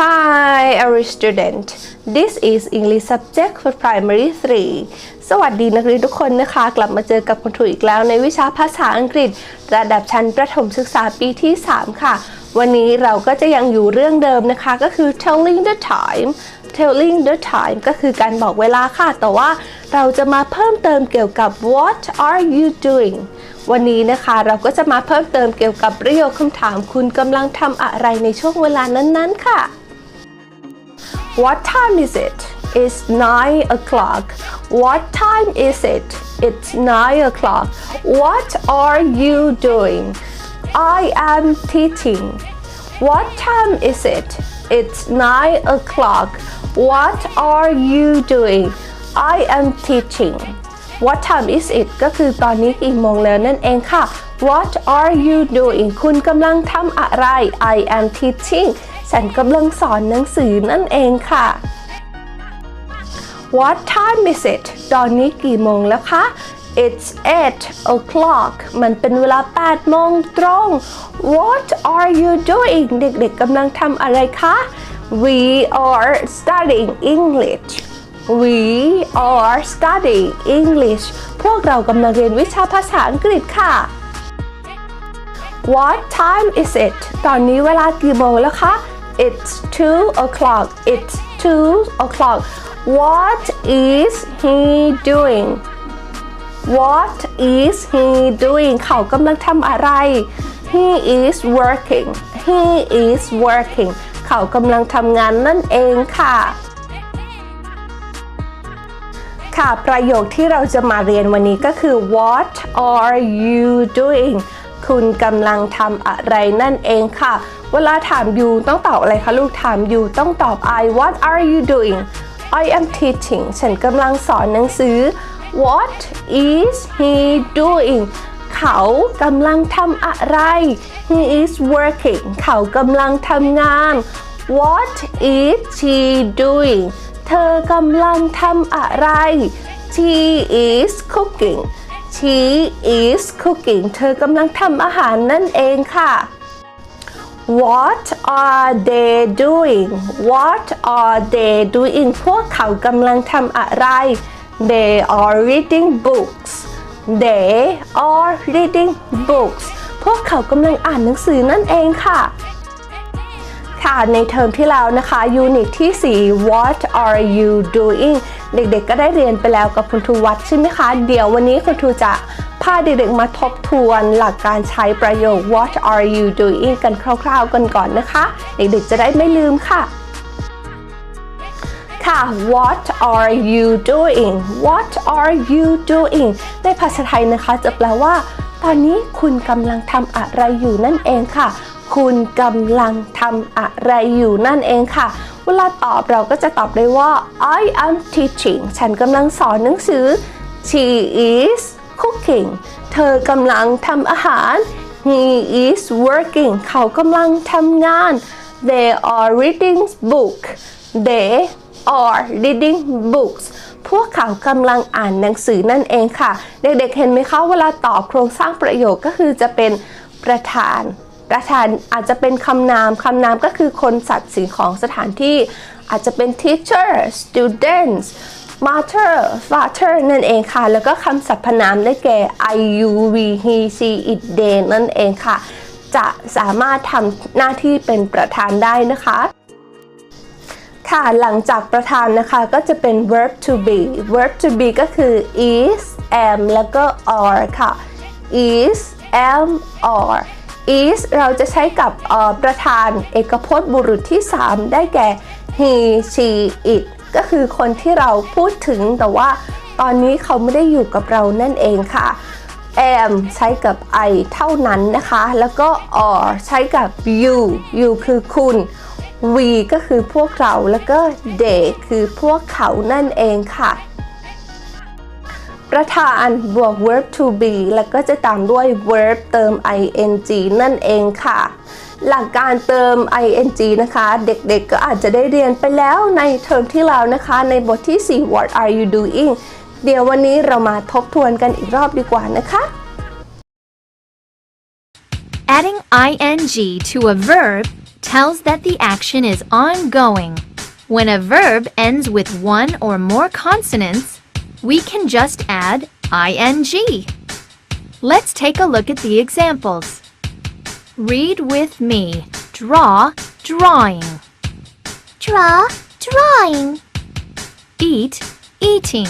Hi, every student. This is English subject for primary 3 สวัสดีนักเรียนทุกคนนะคะ กลับมาเจอกับคุณครูอีกแล้วในวิชาภาษาอังกฤษ ระดับชั้นประถมศึกษาปีที่ 3 ค่ะ วันนี้เราก็จะยังอยู่เรื่องเดิมนะคะ ก็คือ telling the time telling the time ก็คือการบอกเวลาค่ะ แต่ว่าเราจะมาเพิ่มเติมเกี่ยวกับ what are you doing วันนี้นะคะเราก็จะมาเพิ่มเติมเกี่ยวกับประโยคคำถามคุณกำลังทำอะไรในช่วงเวลานั้นๆค่ะ What time is it? It's 9 o'clock. What time is it? It's 9 o'clock. What are you doing? I am teaching. What time is it? It's 9 o'clock. What are you doing? I am teaching. What time is it? ก็คือตอนนี้กี่โมงแล้วนั่นเองค่ะ What are you doing? คุณกำลังทำอะไร I am teaching ฉันกำลังสอนหนังสือนั่นเองค่ะ What time is it? ตอนนี้กี่โมงแล้วคะ It's 8 o'clock มันเป็นเวลา 8 โมงตรง What are you doing? เด็กๆกำลังทำอะไรคะ We are studying English We are studying English พวกเรากำลังเรียนวิชาภาษาอังกฤษค่ะ What time is it ตอนนี้เวลากี่โมงแล้วคะ It's 2 o'clock It's 2 o'clock What is he doing What is he doing เขากำลังทำอะไร He is working He is working เขากำลังทำงานนั่นเองค่ะค่ะ ประโยคที่เราจะมาเรียนวันนี้ก็คือ What are you doing คุณกำลังทำอะไรนั่นเองค่ะ เวลาถาม you ต้องตอบอะไรคะลูกถาม you ต้องตอบ I What are you doing I am teaching ฉันกำลังสอนหนังสือ What is he doing เขากำลังทำอะไร He is working เขากำลังทำงาน What is she doing เธอกำลังทำอะไร She is cooking She is cooking เธอกำลังทำอาหารนั่นเองค่ะ What are they doing What are they doing พวกเขากำลังทำอะไร They are reading books They are reading books พวกเขากำลังอ่านหนังสือนั่นเองค่ะ ค่ะ ในเทอมที่แล้วนะคะ ยูนิตที่ 4 What are you doing เด็กๆ ก็ได้เรียนไปแล้วกับคุณครูวัดใช่ไหมคะ เดี๋ยววันนี้คุณครูจะ พาเด็กๆมาทบทวนหลักการใช้ประโยค What are you doing กันคร่าวๆกันก่อนนะคะ เด็กๆจะได้ไม่ลืมค่ะ ค่ะ What are you doing What are you doing ในภาษาไทยนะคะ จะแปลว่า ตอนนี้คุณกำลังทำอะไรอยู่นั่นเองค่ะ คุณกำลังทำอะไรอยู่นั่นเองค่ะเวลาตอบเราก็จะตอบได้ว่า I am teaching ฉันกำลังสอนหนังสือ She is cooking เธอกำลังทำอาหาร He is working เขากำลังทำงาน They are reading book They are reading books พวกเขากำลังอ่านหนังสือนั่นเองค่ะ เด็กๆ เห็นไหมคะ เวลาตอบโครงสร้างประโยคก็คือจะเป็นประธาน ประธานอาจจะเป็นคำนาม คำนามก็คือคนสัตว์สิ่งของสถานที่ อาจจะเป็น teacher students mother father นั่นเองค่ะ แล้วก็คำสรรพนามได้แก่ I you we he she it they นั่นเองค่ะ จะสามารถทำหน้าที่เป็นประธานได้นะคะค่ะหลังจากประธานนะคะก็จะเป็น verb to be verb to be ก็คือ is am แล้วก็ are ค่ะ is am are is เราจะใช้กับประธานเอกพจน์บุรุษที่ 3 ได้แก่ he she it ก็คือคนที่เราพูดถึงแต่ว่าตอนนี้เขาไม่ได้อยู่กับเรานั่นเองค่ะ am ใช้กับ I เท่านั้นนะคะ แล้วก็ are ใช้กับ you you คือคุณ we ก็คือพวกเรา แล้วก็ they คือพวกเขานั่นเองค่ะ ประธานบวก verb to be แล้วก็จะตามด้วย verb เติม ing นั่นเองค่ะ หลักการเติม ing นะคะ เด็กๆก็อาจจะได้เรียนไปแล้วในเทอมที่แล้วนะคะ ในบทที่ 4 what are you doing เดี๋ยววันนี้เรามาทบทวนกันอีกรอบดีกว่านะคะ Adding ing to a verb tells that the action is ongoing. When a verb ends with one or more consonants, we can just add ing. Let's take a look at the examples. Read with me. Draw, drawing. Draw, drawing. Eat, eating.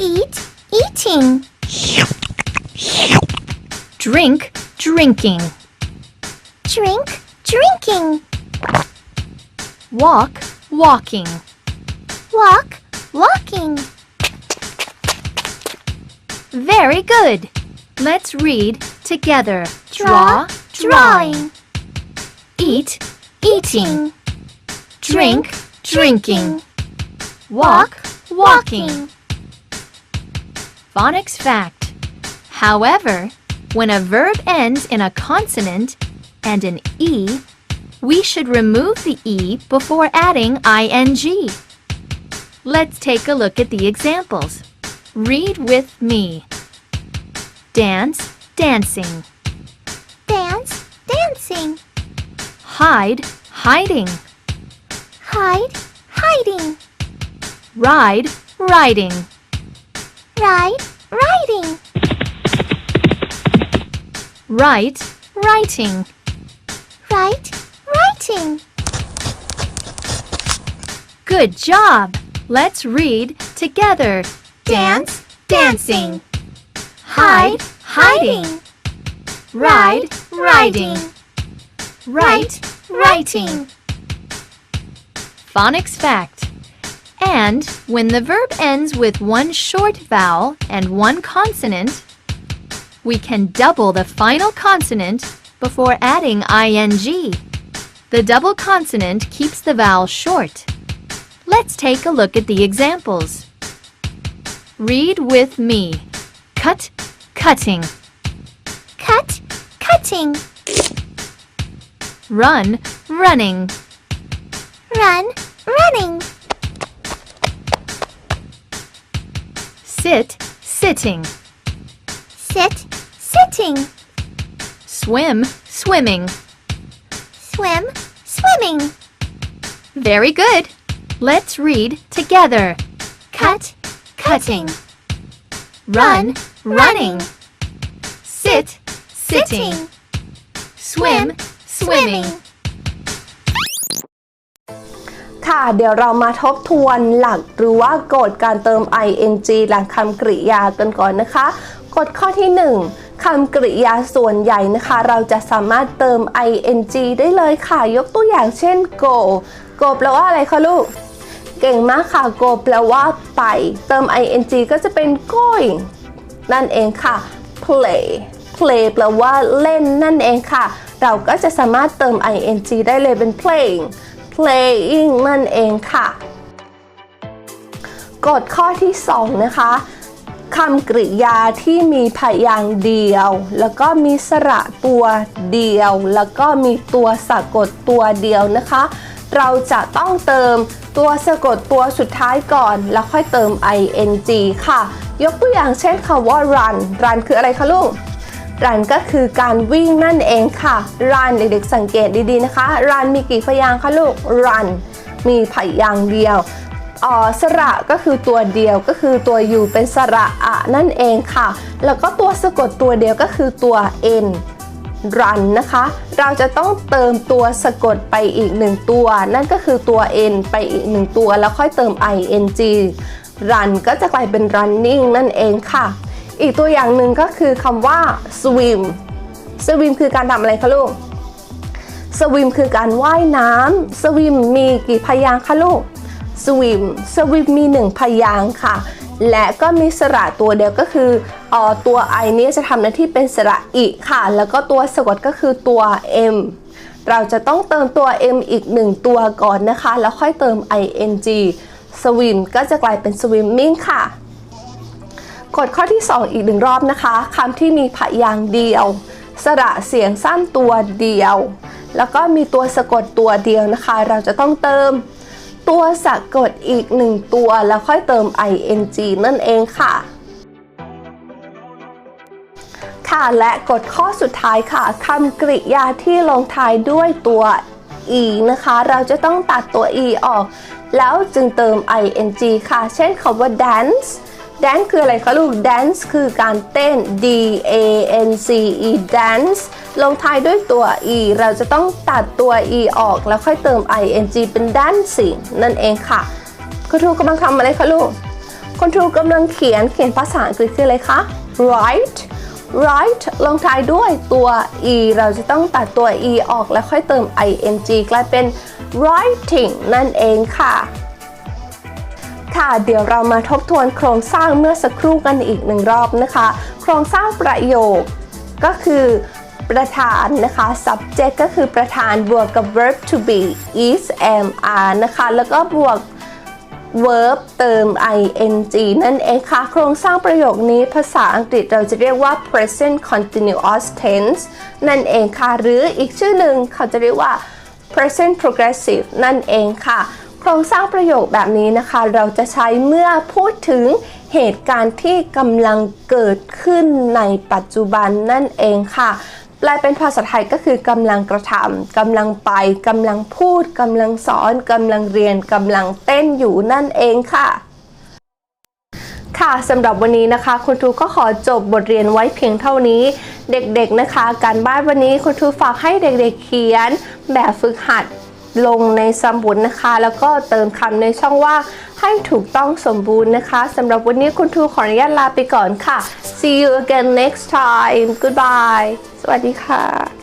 Eat, eating. Drink, drinking. Drink, drinking. Walk, walking. Walk, walking. Very good. Let's read together. Draw, drawing. Eat, eating. Drink, drinking. Walk, walking. Phonics fact. However, when a verb ends in a consonant and an E, we should remove the E before adding ing. Let's take a look at the examples. Read with me. Dance, dancing. Dance, dancing. Hide, hiding. Hide, hiding. Ride, riding. Ride, riding. Write, writing. Write, writing. Good job! Let's read together. Dance, dancing. Hide, hiding. Ride, riding. Write, writing. Phonics fact. And when the verb ends with one short vowel and one consonant, we can double the final consonant before adding ing. The double consonant keeps the vowel short. Let's take a look at the examples. Read with me. Cut, cutting. Cut, cutting. Run, running. Run, running. Sit, sitting. Sit, sitting. Swim, swimming. Swim, swimming. Very good. Let's read together. Cut, cutting. Run, running. Sit, sitting. Swim, swimming. ค่ะ เดี๋ยวเรามาทบทวนหลักหรือว่ากฎการเติม ing หลังคำกริยากันก่อนนะคะ กฎข้อที่ 1 คำกริยาส่วนใหญ่นะคะ เราจะสามารถเติม ing ได้เลยค่ะ ยกตัวอย่างเช่น go go แปลว่าอะไรคะลูก เก่งมากค่ะ go แปลว่าไป เติม ing ก็จะเป็น going นั่นเองค่ะ play play แปลว่าเล่นนั่นเองค่ะ เราก็จะสามารถเติม ing ได้เลยเป็น playing playing นั่นเองค่ะกฎข้อที่ 2 นะคะคำกริยาที่มีพยางค์เดียว แล้วก็มีสระตัวเดียว แล้วก็มีตัวสะกดตัวเดียวนะคะ เราจะต้องเติมตัวสะกดตัวสุดท้ายก่อน แล้วค่อยเติม ing ค่ะ ยกตัวอย่างเช่นคำว่า run run คืออะไรคะลูก run ก็คือการวิ่งนั่นเองค่ะ run เด็กๆสังเกตดีๆนะคะ run มีกี่พยางค์คะลูก run มีพยางค์เดียวอ๋อสระก็คือตัวเดียวก็คือตัวอยู่เป็นสระอะนั่นเองค่ะ แล้วก็ตัวสะกดตัวเดียวก็คือตัว n run นะคะ เราจะต้องเติมตัวสะกดไปอีกหนึ่งตัว นั่นก็คือตัว n ไปอีกหนึ่งตัว แล้วค่อยเติม ing run ก็จะกลายเป็น running นั่นเองค่ะ อีกตัวอย่างหนึ่งก็คือคำว่า swim swim คือการทำอะไรคะลูก swim คือการว่ายน้ำ swim มีกี่พยางคะลูก swim swim มีหนึ่งพยางค่ะ และก็มีสระตัวเดียวก็คือออตัว i นี่ยจะทำหน้าที่เป็นสระอิค่ะ แล้วก็ตัวสะกดก็คือตัว m เราจะต้องเติมตัว m อีกหนึ่งตัวก่อนนะคะ แล้วค่อยเติม ing swim ก็จะกลายเป็น swimming ค่ะ กฎข้อที่ 2 อีกหนึ่งรอบนะคะคำที่มีพยางค์เดียว สระเสียงสั้นตัวเดียว แล้วก็มีตัวสะกดตัวเดียวนะคะ เราจะต้องเติมตัวสะกดอีกหนึ่งตัวแล้วค่อยเติม ing นั่นเองค่ะ ค่ะค่ะและกฎข้อสุดท้ายค่ะคำกริยาที่ลงท้ายด้วยตัว e นะคะ เราจะต้องตัดตัว e ออก แล้วจึงเติม ing ค่ะ เช่นคำว่า dance dance คืออะไรคะลูก dance คือการเต้น d a n c e dance ลงท้ายด้วยตัว e เราจะต้องตัดตัว e ออกแล้วค่อยเติม ing เป็น dancing นั่นเองค่ะ คุณครูกำลังทำอะไรคะลูกคุณครูกำลังเขียนเขียนภาษาอังกฤษคืออะไรคะ write write ลงท้ายด้วยตัว e เราจะต้องตัดตัว e ออกแล้วค่อยเติม ing กลายเป็น writing นั่นเองค่ะ ค่ะ เดี๋ยวเรามาทบทวนโครงสร้างเมื่อสักครู่กันอีกหนึ่งรอบนะคะ โครงสร้างประโยคก็คือประธานนะคะ subject ก็คือประธานบวกกับ verb to be is am are นะคะ แล้วก็บวก verb เติม ing นั่นเองค่ะ โครงสร้างประโยคนี้ภาษาอังกฤษเราจะเรียกว่า present continuous tense นั่นเองค่ะ หรืออีกชื่อหนึ่งเขาจะเรียกว่า present progressive นั่นเองค่ะ ครงสร้างประโยคแบบนี้นะคะ เราจะใช้เมื่อพูดถึงเหตุการณ์ที่กำลังเกิดขึ้นในปัจจุบันนั่นเองค่ะแปลเป็นภาษาไทยก็คือกำลังกระทำกำลังไปกำลังพูดกำลังสอนกำลังเรียนกำลังเต้นอยู่นั่นเองค่ะค่ะสำหรับวันนี้นะคะ คุณครูก็ขอจบบทเรียนไว้เพียงเท่านี้ เด็กๆนะคะ การบ้านวันนี้คุณครูฝากให้เด็กๆเขียน แบบฝึกหัด ลงในสมุดนะคะ แล้วก็เติมคำในช่องว่างให้ถูกต้องสมบูรณ์นะคะสำหรับวันนี้คุณครูขออนุญาตลาไปก่อนค่ะ see you again next time goodbye สวัสดีค่ะ